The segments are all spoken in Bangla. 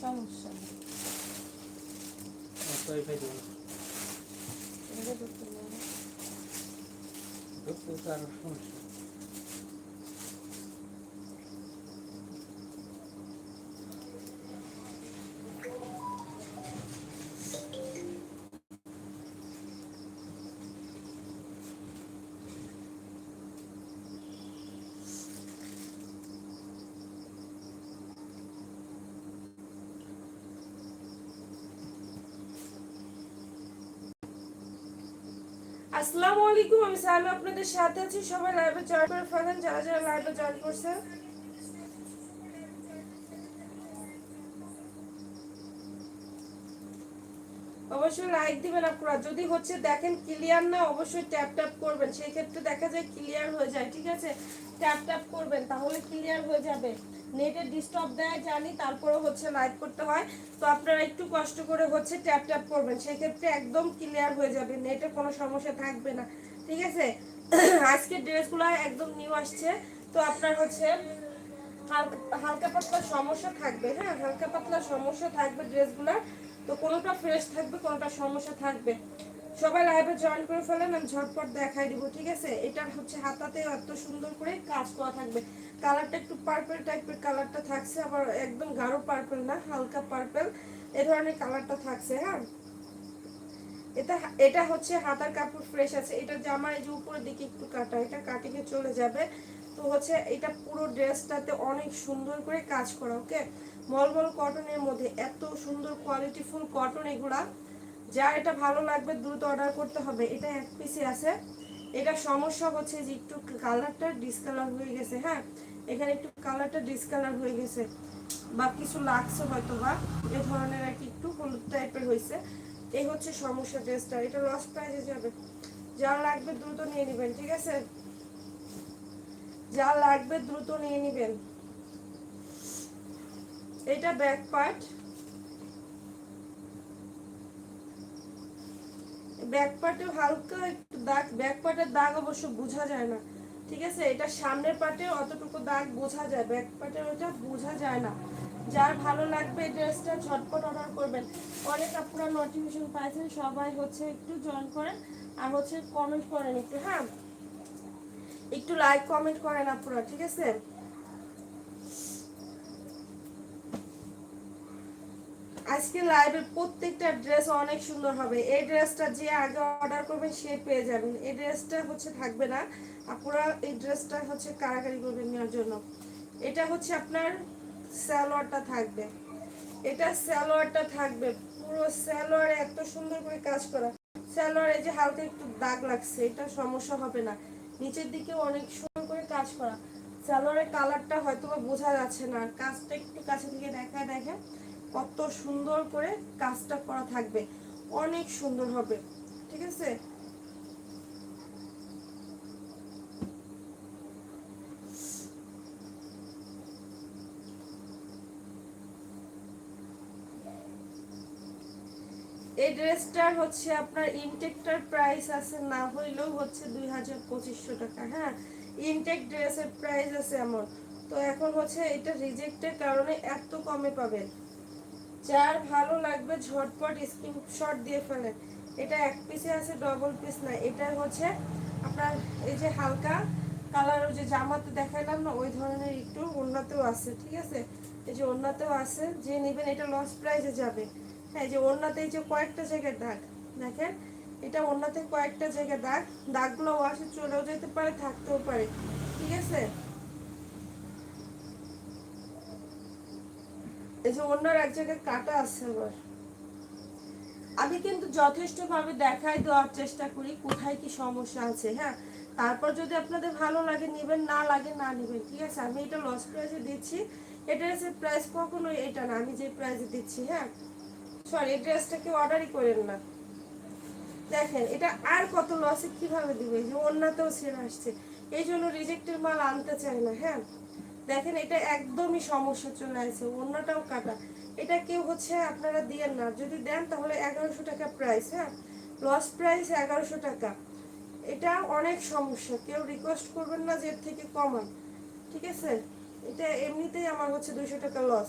সমস্যা নেই। আরও সমস্যা। আসসালামু আলাইকুম, আমি আপনাদের সাথে আছি। সবাই লাইভে জয়েন করে ফেলেন, যারা যারা লাইভে জয়েন করছেন। অবশ্যই লাইক দিবেন আপনারা। যদি হচ্ছে দেখেন ক্লিয়ার না, অবশ্যই ট্যাপ ট্যাপ করবেন। সেই ক্ষেত্রে দেখা যায় ক্লিয়ার হয়ে যায়, ঠিক আছে? ট্যাপ ট্যাপ করবেন, তাহলে ক্লিয়ার হয়ে যাবে। নেটের ডিস্টার্ব দেয়, জানি তারপরে হচ্ছে লাইভ করতে হয়। তো আপনারা একটু কষ্ট করে হচ্ছে ট্যাপ ট্যাপ করবেন। সেই ক্ষেত্রে একদম ক্লিয়ার হয়ে যাবে, নেটে কোনো সমস্যা থাকবে না। ঠিক আছে? আজকে ড্রেসগুলো একদম নিউ আসছে। তো আপনার হচ্ছে হালকা পাতলা সমস্যা থাকবে হ্যাঁ? হালকা পাতলা সমস্যা থাকবে ড্রেসগুলোর। তো কোনোটা ফ্রেশ থাকবে, কোনোটা সমস্যা থাকবে? সবাই লাইভে জয়েন করে ফেলেন, আমি ঝটপট দেখাই দিব, ঠিক আছে? এটা হচ্ছে হাতাতে এত সুন্দর করে কাজ করা থাকবে। কালারটা একটু পার্পল টাইপের কালারটা থাকছে, আবার একদম গাঢ় পার্পল না, হালকা পার্পল এ ধরনের কালারটা থাকছে হ্যাঁ? এটা এটা হচ্ছে হাতার কাপড় ফ্রেশ আছে, এটা জামার এই যে উপরের দিকে একটু কাটা, এটা কাটিংয়ে চলে যাবে। তো হচ্ছে এটা পুরো ড্রেসটাতে অনেক সুন্দর করে কাজ করা, ওকে? মলমল কটনের মধ্যে এত সুন্দর কোয়ালিটিফুল কটন এগুলা। যা এটা ভালো লাগবে দ্রুত অর্ডার করতে হবে, এটা এক পিসে আছে। এটা সমস্যা হচ্ছে যে একটু কালারটা ডিসকালার হয়ে গেছে হ্যাঁ? এখানে একটু কালারটা ডিসকালার হয়ে গেছে। বা কিছু লাগছে হয়তো বা এ ধরনের আর কি একটু হলুদ টাইপের হয়েছে। এই হচ্ছে সমস্যা ড্রেসটা এটা লস প্রাইজে যাবে। যা লাগবে দ্রুত নিয়ে নেবেন, ঠিক আছে? যা লাগবে দ্রুত নিয়ে নেবেন। এটা ব্যাক পার্ট ব্যাক পার্টে হালকা একটু দাগ ব্যাক পার্টের দাগ অবশ্য বোঝা যায় না। ঠিক আছে? এটা সামনের পাটে অতটুকু দাগ বোঝা যায় ব্যাক পাটে ওটা বোঝা যায় না। যার ভালো লাগবে ড্রেসটা ঝটপট অর্ডার করবেন। অনেক আপনারা নোটিফিকেশন পাইছেন, সবাই হচ্ছে একটু জয়েন করেন আর হচ্ছে কমেন্ট করেন একটু হ্যাঁ? একটু লাইক কমেন্ট করেন আপনারা ঠিক আছে? আজকে লাইভের প্রত্যেকটা ড্রেস অনেক সুন্দর হবে। এই ড্রেসটা যে আগে অর্ডার করবেন, সে পেয়ে যাবেন। এই ড্রেসটা হচ্ছে থাকবে না। আপনারা এই ড্রেসটা হচ্ছে কারাকারি করবেন নেওয়ার জন্য। এটা হচ্ছে আপনার স্যালোয়ারটা থাকবে। এটা স্যালোয়ারটা থাকবে। পুরো স্যালোয়ারে এত সুন্দর করে কাজ করা। স্যালোয়ারে যে হালকা একটু দাগ লাগছে, এটা সমস্যা হবে না। নিচের দিকে অনেক সুন্দর করে কাজ করা। স্যালোয়ারের কালারটা হয়তো বোঝা যাচ্ছে না। কাজটা একটু কাছে থেকে দেখা দেখে কত সুন্দর করে কাজটা করা থাকবে। অনেক সুন্দর হবে। ঠিক আছে? এই ড্রেসটার হচ্ছে আপনার ইনটেকটার প্রাইস আছে, না হইলেও হচ্ছে দুই হাজার পঁচিশশো টাকা। হ্যাঁ ইনটেক ড্রেসের প্রাইস আছে এমন। তো এখন হচ্ছে এটা রিজেক্টের কারণে এত কমে পাবেন। যার ভালো লাগবে ঝটপট স্ক্রিনশট দিয়ে ফেলেন। এটা এক পিসে আছে ডবল পিস না। এটা হচ্ছে আপনার এই যে হালকা কালার যে জামাতে দেখাইলাম না, ওই ধরনের একটু ওন্নাতেও আছে, ঠিক আছে? এই যে ওন্নাতেও আছে, যে নেবেন এটা লস প্রাইসে যাবে। হ্যাঁ যে ওন্নাতে এই যে কয়েকটা জায়গায় দাগ, দেখেন? এটা ওন্নাতে কয়েকটা জায়গায় দাগ, দাগগুলো ওয়াশে চলেও যেতে পারে, থাকতেও পারে, ঠিক আছে? এই যে এক জায়গায় কাটা আছে আবার। আমি কিন্তু যথেষ্টভাবে দেখাই দেওয়ার চেষ্টা করি, কোথায় কি সমস্যা আছে হ্যাঁ? তারপর যদি আপনাদের ভালো লাগে, নেবেন, না লাগে, না নেবেন, ঠিক আছে? আমি এটা লস প্রাইসে দিচ্ছি। এটা হচ্ছে প্রাইস কখনোই এটা না, আমি যে প্রাইসে দিচ্ছি হ্যাঁ? সরি এই ড্রেসটা কেউ অর্ডারই করেন না। দেখেন, এটা আর কত লসে কীভাবে দিবে? যে অন্যতেও ছেড়ে আসছে। এই জন্য রিজেক্টের মাল আনতে চায় না হ্যাঁ? দেখেন, এটা একদমই সমস্যা চলে আসছে, অন্যটাও কাটা। এটা কেউ হচ্ছে আপনারা দিয়েন না। যদি দেন তাহলে এগারোশো টাকা প্রাইস হ্যাঁ? লস প্রাইস এগারোশো টাকা। এটা অনেক সমস্যা। কেউ রিকোয়েস্ট করবেন না যে এর থেকে কমান। ঠিক আছে? এটা এমনিতেই আমার হচ্ছে দুশো টাকা লস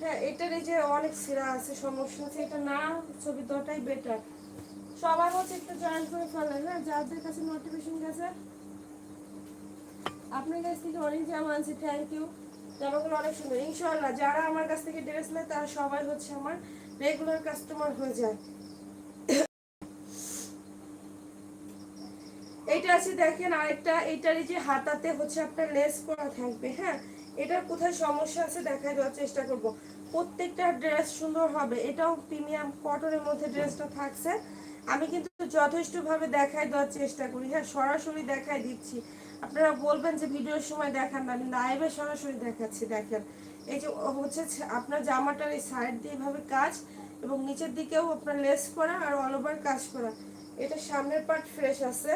হ্যাঁ এটার এই যে অনেক সিরা আছে, সমস্যা আছে। এটা না, ছবি দেওয়াটাই বেটার সবার হচ্ছে একটু জয়েন করে ফেলেন হ্যাঁ? যাদের কাছে নোটিফিকেশন গেছে আপনার কাছ থেকে অনেক জামা আনছি থ্যাংক ইউ জামাগুলো অনেক সুন্দর। ইনশাল্লাহ যারা আমার কাছ থেকে ড্রেস নেয়, তারা সবাই হচ্ছে আমার রেগুলার কাস্টমার হয়ে যায়। এইটা আছে দেখেন আরেকটা এইটার এই যে হাতাতে হচ্ছে আপনার লেস করা থাকবে হ্যাঁ? এটার কোথায় সমস্যা আছে দেখাই দেওয়ার চেষ্টা করব। প্রত্যেকটা ড্রেস সুন্দর হবে, এটাও প্রিমিয়াম কটনের মধ্যে ড্রেসটা থাকছে। আমি কিন্তু যথেষ্টভাবে দেখাই দেওয়ার চেষ্টা করি হ্যাঁ? সরাসরি দেখাই দিচ্ছি। আপনারা বলবেন যে ভিডিওর সময় দেখান না লাইভে সরাসরি দেখাচ্ছি, দেখেন। এই যে হচ্ছে আপনার জামাটার এই সাইড দিয়ে এভাবে কাজ এবং নিচের দিকেও আপনার লেস করা আর অল ওভার কাজ করা। এটা সামনের পার্ট ফ্রেশ আছে।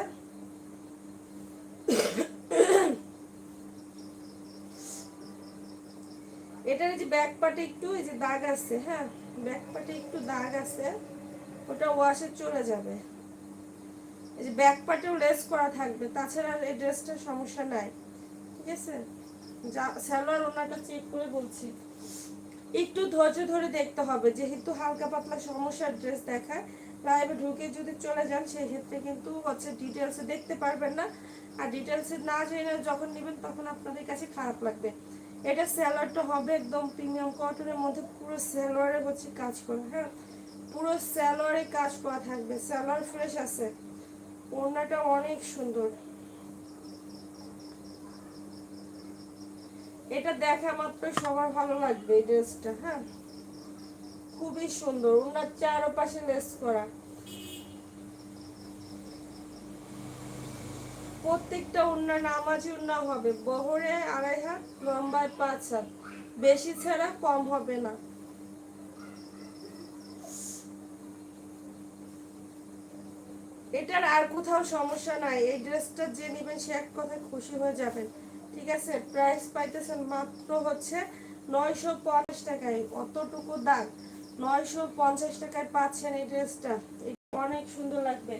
এটার যে ব্যাক পার্টে একটু এই যে দাগ আছে হ্যাঁ? ব্যাক পার্টে একটু দাগ আছে, ওটা ওয়াশে চলে যাবে। এই যে ব্যাক পার্টেও লেস করা থাকবে, তাছাড়া এই ড্রেসটার সমস্যা নাই, ঠিক আছে? যা স্যালোয়ার ওনাটা চেক করে বলছি। একটু ধৈর্য ধরে দেখতে হবে, যেহেতু হালকা পাতলা সমস্যার ড্রেস দেখায় লাইভে ঢুকে যদি চলে যান সেই ক্ষেত্রে কিন্তু হচ্ছে ডিটেলসে দেখতে পারবেন না। আর ডিটেলসে না জেনে যখন নেবেন, তখন আপনাদের কাছে খারাপ লাগবে। এটা স্যালোয়ারটা হবে একদম প্রিমিয়াম কটনের মধ্যে, পুরো স্যালোয়ারে হচ্ছে কাজ করা হ্যাঁ? পুরো স্যালোয়ারে কাজ করা থাকবে স্যালোয়ার ফ্রেশ আছে। ওড়নাটা অনেক সুন্দর। এটা দেখা মাত্র সবার ভালো লাগবে এই ড্রেসটা হ্যাঁ? খুবই সুন্দর ওনার চারপাশে লেস করা। প্রত্যেকটা ওনার নামাজি ওনা হবে, বহরে আড়াই হাত, লম্বায় পাঁচ হাত। বেশি ছাড়া কম হবে না। এটার আর কোথাও সমস্যা নাই। এই ড্রেসটা যে নেবেন সে এক কথায় খুশি হয়ে যাবেন। ঠিক আছে? প্রাইস পাইতেছেন মাত্র হচ্ছে নয়শো পঞ্চাশ টাকায়। অতটুকু দাগ? নয়শো পঞ্চাশ টাকায় পাচ্ছেন এই ড্রেসটা। অনেক সুন্দর লাগবে।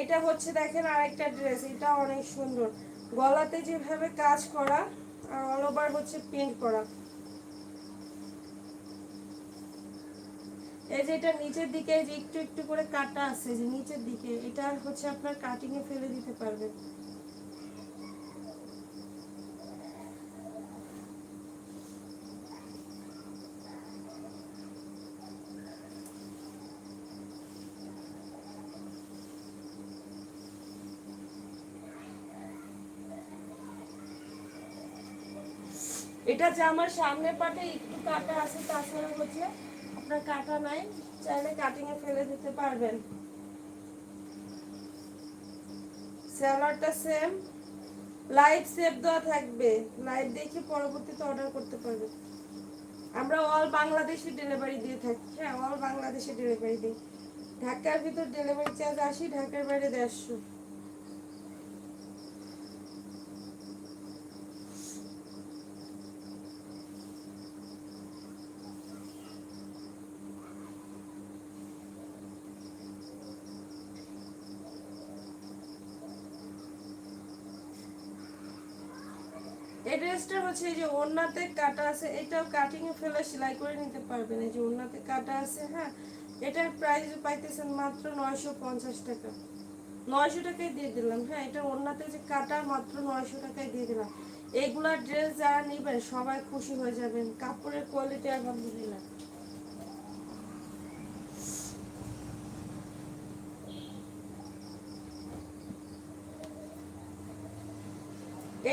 এটা হচ্ছে দেখেন আরেকটা ড্রেস। এটা অনেক সুন্দর। গলাতে যেভাবে কাজ করা, আর অল ওভার হচ্ছে প্রিন্ট করা। এই যে এটা নিচের দিকে যে একটু একটু করে কাটা আছে যে নিচের দিকে, এটা হচ্ছে আপনার কাটিং এ ফেলে দিতে পারবেন। এটা যে আমার সামনে পাটে একটু কাটা আছে, তাছাড়া হচ্ছে আপনার কাটা নাই, চাইলে কাটিং এ ফেলে দিতে পারবেন। স্যালাডটা সেম লাইভ সেভ দেওয়া থাকবে। লাইভ দেখে পরবর্তীতে অর্ডার করতে পারবে আমরা অল বাংলাদেশে ডেলিভারি দিয়ে থাকি হ্যাঁ অল বাংলাদেশে ডেলিভারি দিই। ঢাকার ভিতর ডেলিভারি চার্জ আসি ঢাকার বাইরে দেড়শো। এই ড্রেসটা হচ্ছে এই যে ওড়নাতে কাটা আছে, এটাও কাটিং ফেলে সেলাই করে নিতে পারবেন। এই যে ওড়নাতে কাটা আছে হ্যাঁ এটার প্রাইস পাইতেছেন মাত্র নয়শো পঞ্চাশ টাকা। নয়শো টাকায় দিয়ে দিলাম হ্যাঁ এটা ওড়নাতে যে কাটা মাত্র নয়শো টাকায় দিয়ে দিলাম। এগুলার ড্রেস যারা নেবেন সবাই খুশি হয়ে যাবেন, কাপড়ের কোয়ালিটি আলহামদুলিল্লাহ।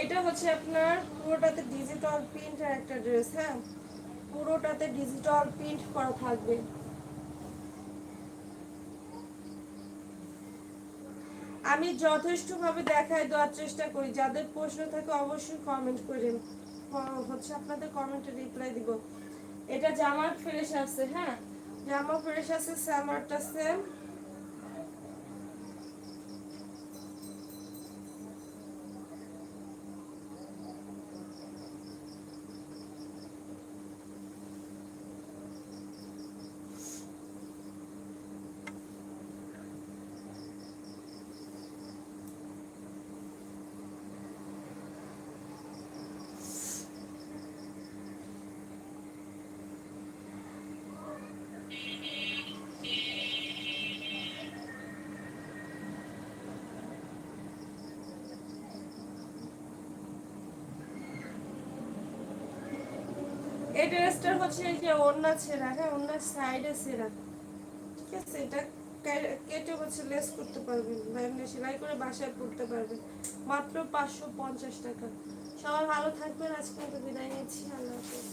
এটা হচ্ছে আপনার পুরোটাতে ডিজিটাল প্রিন্টের একটা ড্রেস হ্যাঁ? পুরোটাতে ডিজিটাল প্রিন্ট করা থাকবে। আমি যথেষ্টভাবে দেখায় দেওয়ার চেষ্টা করি। যাদের প্রশ্ন থাকে অবশ্যই কমেন্ট করেন হচ্ছে আপনাদের কমেন্টে রিপ্লাই দিব। এটা জামার ফ্রেশ আছে হ্যাঁ? জামা ফ্রেশ আছে স্যামারটা সেম এই ড্রেসটার হচ্ছে এই যে ওড়না ছেঁড়া হ্যাঁ ওড়নার সাইডে ছেঁড়া। ঠিক আছে, এটা কেটে হচ্ছে লেস করতে পারবেন। বা এমনি সেলাই করে বাসায় পড়তে পারবেন। মাত্র পাঁচশো পঞ্চাশ টাকা। সবাই ভালো থাকবেন। আজকে বিদায় নিচ্ছি। আল্লাহ হাফিজ।